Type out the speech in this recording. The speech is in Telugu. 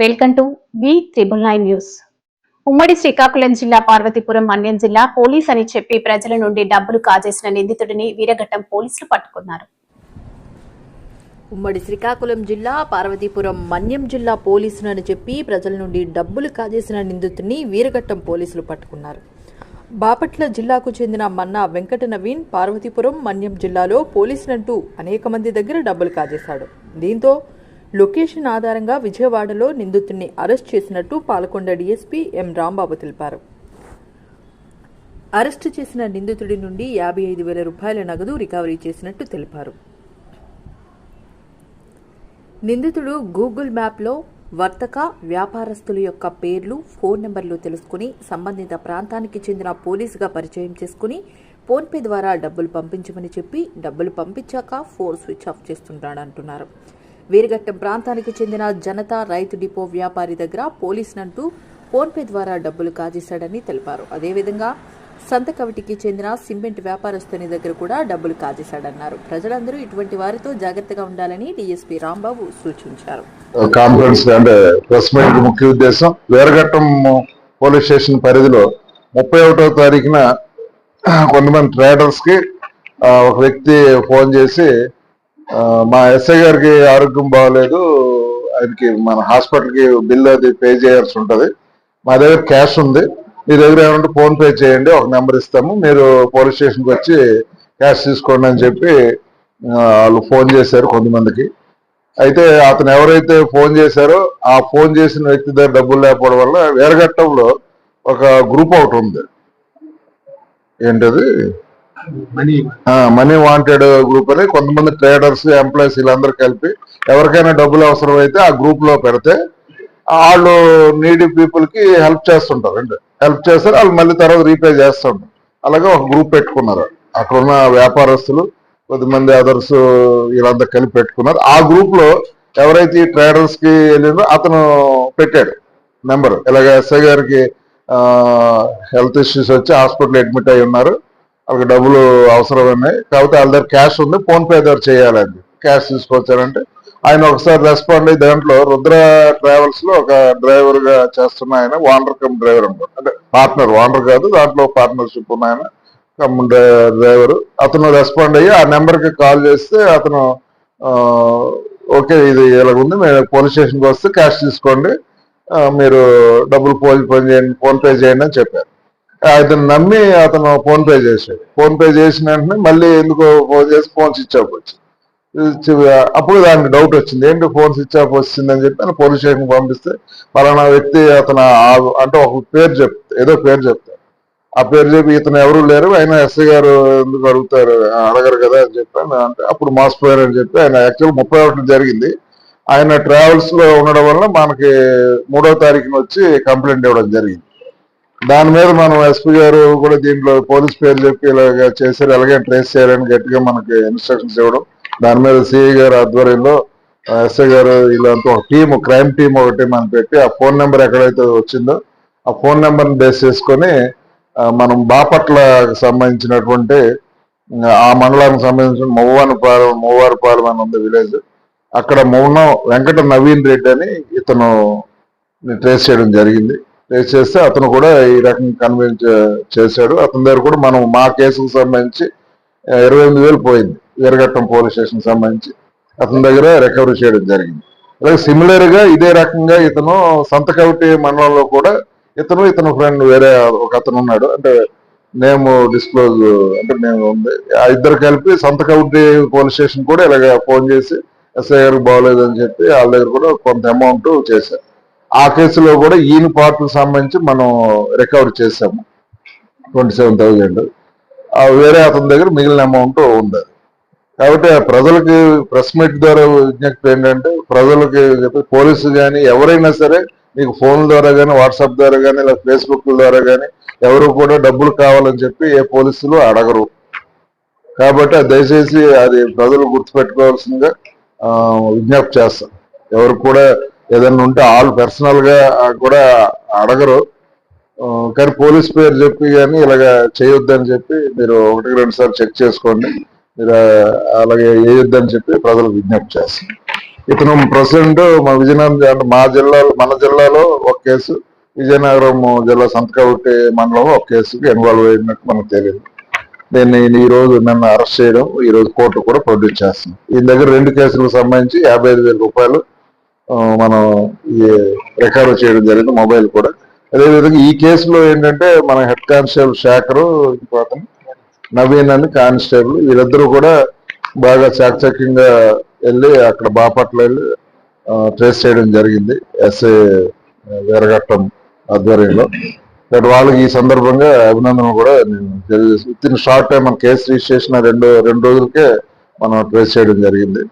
Welcome to V triple nine news. ఉమ్మడి శ్రీకాకుళం జిల్లా పార్వతీపురం మన్యం జిల్లా పోలీస్ అని చెప్పి ప్రజల నుండి డబ్బులు కాజేసిన నిందితుడిని వీరఘట్టం పోలీసులు పట్టుకున్నారు. ఉమ్మడి శ్రీకాకుళం జిల్లా పార్వతీపురం మన్యం జిల్లా పోలీసునని చెప్పి ప్రజల నుండి డబ్బులు కాజేసిన నిందితుడిని వీరఘట్టం పోలీసులు పట్టుకున్నారు. బాపట్ల జిల్లాకు చెందిన మన్నా వెంకట నవీన్ పార్వతీపురం మన్యం జిల్లాలో పోలీసులంటూ అనేక మంది దగ్గర డబ్బులు కాజేశాడు. దీంతో లొకేషన్ ఆధారంగా విజయవాడలో నిందితుడిని అరెస్ట్ చేసినట్టు పాలకొండ డీఎస్పీ ఎం రాంబాబు తెలిపారు. అరెస్టు చేసిన నిందితుడి నుండి యాభై ఐదు వేల రూపాయల నగదు రికవరీ చేసినట్టు తెలిపారు. నిందితుడు గూగుల్ మ్యాప్లో వర్తక వ్యాపారస్తుల యొక్క పేర్లు ఫోన్ నెంబర్లు తెలుసుకుని సంబంధిత ప్రాంతానికి చెందిన పోలీసుగా పరిచయం చేసుకుని ఫోన్పే ద్వారా డబ్బులు పంపించమని చెప్పి డబ్బులు పంపించాక ఫోన్ స్విచ్ ఆఫ్ చేస్తుంటాడంటున్నారు. వీరఘట్టం ప్రాంతానికి చెందిన జనతా రైతు డిపో వ్యాపారి దగ్గర పోలీసునంటూ ఫోన్పే ద్వారా డబ్బులు కాజేశాడని తెలిపారు. అదేవిధంగా సంతకవిటికి చెందిన సిమెంట్ వ్యాపారస్తుని దగ్గర కూడా డబ్బులు కాజేశాడన్నారు. ప్రజలందరూ ఇటువంటి వారితో జాగ్రత్తగా ఉండాలని డీఎస్పీ రాంబాబు సూచించారు. కాన్ఫరెన్స్ అంటే ప్రెస్ మీట్ ముఖ్య ఉద్దేశం వేరఘట్టం పోలీస్ స్టేషన్ పరిధిలో ముప్పై ఒకటో తారీఖున కొంతమంది ట్రేడర్స్కి ఒక వ్యక్తి ఫోన్ చేసి మా ఎస్ఐ గారికి ఆరోగ్యం బాగలేదు. ఆయనకి మన హాస్పిటల్కి బిల్ అది పే చేయాల్సి ఉంటుంది. మా దగ్గర క్యాష్ ఉంది. మీ దగ్గర ఏమంటే ఫోన్ పే చేయండి. ఒక నెంబర్ ఇస్తాము. మీరు పోలీస్ స్టేషన్కి వచ్చి క్యాష్ తీసుకోండి అని చెప్పి వాళ్ళు ఫోన్ చేశారు కొంతమందికి. అయితే అతను ఎవరైతే ఫోన్ చేశారో ఆ ఫోన్ చేసిన వ్యక్తి దగ్గర డబ్బులు లేకపోవడం వల్ల వేరగట్టంలో ఒక గ్రూప్ ఒకటి ఉంది. ఏంటది? మనీ. మనీ వాంటెడ్ గ్రూప్ అని కొంతమంది ట్రేడర్స్ ఎంప్లాయీస్ వీళ్ళందరూ కలిపి ఎవరికైనా డబ్బులు అవసరం అయితే ఆ గ్రూప్లో పెడితే వాళ్ళు నీడీ పీపుల్కి హెల్ప్ చేస్తుంటారు. అంటే హెల్ప్ చేస్తారు వాళ్ళు మళ్ళీ తర్వాత రీపే చేస్తుంటారు. అలాగే ఒక గ్రూప్ పెట్టుకున్నారు. అక్కడ ఉన్న వ్యాపారస్తులు కొద్దిమంది అదర్స్ వీళ్ళంతా కలిపి పెట్టుకున్నారు. ఆ గ్రూప్లో ఎవరైతే ఈ ట్రేడర్స్కి వెళ్ళిందో అతను పెట్టాడు నెంబర్ ఇలాగ ఎస్ఐ గారికి హెల్త్ ఇష్యూస్ వచ్చి హాస్పిటల్ అడ్మిట్ అయి ఉన్నారు. వాళ్ళకి డబ్బులు అవసరం ఉన్నాయి. కాకపోతే వాళ్ళ దగ్గర క్యాష్ ఉంది. ఫోన్పే దగ్గర చేయాలండి. క్యాష్ తీసుకొచ్చారంటే ఆయన ఒకసారి రెస్పాండ్ అయ్యి దాంట్లో రుద్ర ట్రావెల్స్లో ఒక డ్రైవర్గా చేస్తున్న ఆయన వాండర్ కమ్ డ్రైవర్ అనమాట అంటే పార్ట్నర్ వాండర్ కాదు దాంట్లో పార్ట్నర్షిప్ ఉన్న ఆయన కమ్ డ్రైవర్ అతను రెస్పాండ్ అయ్యి ఆ నెంబర్కి కాల్ చేస్తే అతను ఓకే ఇది ఇలాగ ఉంది. మీరు పోలీస్ స్టేషన్కి వస్తే క్యాష్ తీసుకోండి. మీరు డబ్బులు ఫోన్ ఫోన్ చేయండి ఫోన్పే చేయండి అని చెప్పారు. అతను నమ్మి అతను ఫోన్ పే చేశాడు. ఫోన్ పే చేసిన వెంటనే మళ్ళీ ఎందుకో ఫోన్ చేసి ఫోన్ స్విచ్ ఆఫ్ వచ్చింది. అప్పుడు దానికి డౌట్ వచ్చింది. ఏంటి ఫోన్ స్విచ్ ఆఫ్ వచ్చిందని చెప్పి ఆయన పోలీస్ స్టేషన్ పంపిస్తే పలానా వ్యక్తి అతను అంటే ఒక పేరు చెప్తే ఏదో పేరు చెప్తారు ఆ పేరు చెప్పి ఇతను ఎవరు లేరు ఆయన ఎస్ఐ గారు ఎందుకు అడుగుతారు అడగరు కదా అని చెప్పి అంటే అప్పుడు మోసపోయారు అని చెప్పి ఆయన యాక్చువల్ ముప్పై ఒకటి జరిగింది. ఆయన ట్రావెల్స్లో ఉండడం వల్ల మనకి మూడో తారీఖున వచ్చి కంప్లైంట్ ఇవ్వడం జరిగింది. దాని మీద మనం ఎస్పీ గారు కూడా దీంట్లో పోలీస్ పేరు చెప్పి ఇలాగ చేశారు ఎలాగే ట్రేస్ చేయాలని గట్టిగా మనకి ఇన్స్ట్రక్షన్స్ ఇవ్వడం. దాని మీద సిఐ గారు ఆధ్వర్యంలో ఎస్ఐ గారు ఇలాంటి ఒక టీం క్రైమ్ టీం ఒకటి మనం పెట్టి ఆ ఫోన్ నెంబర్ ఎక్కడైతే వచ్చిందో ఆ ఫోన్ నెంబర్ని బేస్ చేసుకొని మనం బాపట్ల సంబంధించినటువంటి ఆ, మండలానికి సంబంధించిన మొవ్వానిపాలెం మొవ్వారిపాలెం అని ఉంది విలేజ్. అక్కడ మౌనం వెంకట నవీన్ రెడ్డి అని ఇతను ట్రేస్ చేయడం జరిగింది. చేస్తే అతను కూడా ఈ రకంగా కన్విన్స్ చేశాడు. అతని దగ్గర కూడా మనం మా కేసుకు సంబంధించి ఇరవై ఎనిమిది వేలు పోయింది. వీరఘట్టం పోలీస్ స్టేషన్ సంబంధించి అతని దగ్గర రికవరీ చేయడం జరిగింది. అలాగే సిమిలర్గా ఇదే రకంగా ఇతను సంతకవిటి మండలంలో కూడా ఇతను ఇతను ఫ్రెండ్ వేరే ఒక అతను ఉన్నాడు. అంటే నేమ్ డిస్క్లోజ్ అంటే నేను ఉంది. ఆ ఇద్దరు కలిపి సంతకవిటి పోలీస్ స్టేషన్ కూడా ఇలాగ ఫోన్ చేసి ఎస్ఐ గారికి బాగోలేదని అని చెప్పి వాళ్ళ దగ్గర కూడా కొంత అమౌంట్ చేశారు. ఆ కేసులో కూడా ఈయన పార్ట్కి సంబంధించి మనం రికవర్ చేసాము ట్వంటీ సెవెన్ థౌజండ్ వేరే అతని దగ్గర మిగిలిన అమౌంట్ ఉంది కాబట్టి ఆ ప్రజలకి ప్రెస్ మీట్ ద్వారా విజ్ఞప్తి ఏంటంటే ప్రజలకి పోలీసు కానీ ఎవరైనా సరే మీకు ఫోన్ ద్వారా కానీ వాట్సాప్ ద్వారా కానీ లేదా ఫేస్బుక్ ద్వారా కానీ ఎవరు కూడా డబ్బులు కావాలని చెప్పి ఏ పోలీసులు అడగరు. కాబట్టి దయచేసి అది ప్రజలు గుర్తుపెట్టుకోవాల్సిందిగా విజ్ఞప్తి చేస్తాం. ఎవరు కూడా ఏదన్నా ఉంటే వాళ్ళు పర్సనల్గా కూడా అడగరు. కానీ పోలీస్ పేరు చెప్పి కానీ ఇలాగ చేయొద్దని చెప్పి మీరు ఒకటికి రెండు సార్లు చెక్ చేసుకోండి. మీరు అలాగే వేయొద్దని చెప్పి ప్రజలకు విజ్ఞప్తి చేస్తాం ఇతను ప్రెసిడెంట్ మా విజయనగరం అంటే మా జిల్లాలో మన జిల్లాలో ఒక కేసు విజయనగరం జిల్లా సంతకవుట్టి మండలంలో ఒక కేసుకి ఇన్వాల్వ్ అయినట్టు మనకు తెలియదు. దీన్ని ఈ రోజు నన్ను అరెస్ట్ చేయడం ఈ రోజు కోర్టు కూడా ప్రొడ్యూస్ చేస్తాను ఈ దగ్గర రెండు కేసులకు సంబంధించి యాభై ఐదు వేల రూపాయలు మనం ఈ రికవర్ చేయడం జరిగింది మొబైల్ కూడా. అదేవిధంగా ఈ కేసులో ఏంటంటే మన హెడ్ కానిస్టేబుల్ శేఖర్ ఇంకో అతను నవీన్ అని కానిస్టేబుల్ వీళ్ళిద్దరూ కూడా బాగా చాకచక్యంగా వెళ్ళి అక్కడ బాపట్ల వెళ్ళి ట్రేస్ చేయడం జరిగింది ఎస్ఏ వీరఘట్టం ఆధ్వర్యంలో. బట్ వాళ్ళకి ఈ సందర్భంగా అభినందన కూడా నేను తెలియజేసి విత్ ఇన్ షార్ట్ టైం మన కేసు రిజిస్ట్రేషన్ రెండు రెండు రోజులకే మనం ట్రేస్ చేయడం జరిగింది.